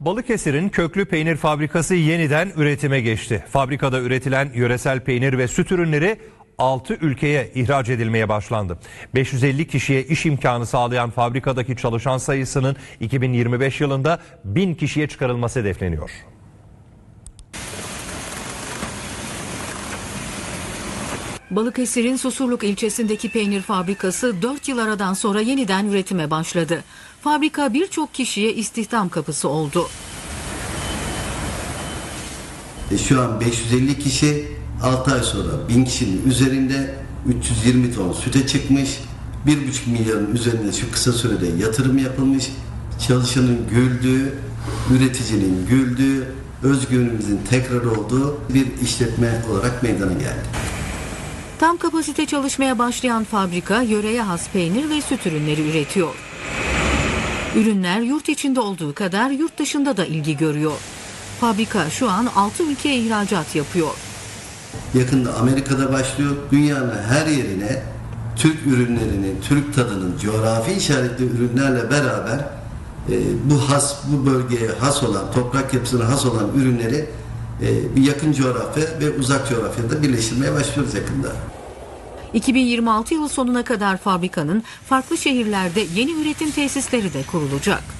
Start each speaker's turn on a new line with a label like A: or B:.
A: Balıkesir'in köklü peynir fabrikası yeniden üretime geçti. Fabrikada üretilen yöresel peynir ve süt ürünleri 6 ülkeye ihraç edilmeye başlandı. 550 kişiye iş imkanı sağlayan fabrikadaki çalışan sayısının 2025 yılında 1000 kişiye çıkarılması hedefleniyor.
B: Balıkesir'in Susurluk ilçesindeki peynir fabrikası 4 yıl aradan sonra yeniden üretime başladı. Fabrika birçok kişiye istihdam kapısı oldu.
C: E, Şu an 550 kişi 6 ay sonra 1000 kişinin üzerinde 320 ton süte çıkmış. 1,5 milyarın üzerinde şu kısa sürede yatırım yapılmış. Çalışanın güldüğü, üreticinin güldüğü, özgürlüğümüzün tekrar olduğu bir işletme olarak meydana geldi.
B: Tam kapasite çalışmaya başlayan fabrika yöreye has peynir ve süt ürünleri üretiyor. Ürünler yurt içinde olduğu kadar yurt dışında da ilgi görüyor. Fabrika şu an 6 ülkeye ihracat yapıyor.
C: Yakında Amerika'da başlıyor. Dünyanın her yerine Türk ürünlerinin, Türk tadının, coğrafi işaretli ürünlerle beraber e, bu has, bu bölgeye has olan, toprak yapısına has olan ürünleri e, bir yakın coğrafya ve uzak coğrafyada birleştirmeye başlıyoruz yakında.
B: 2026 yılı sonuna kadar fabrikanın farklı şehirlerde yeni üretim tesisleri de kurulacak.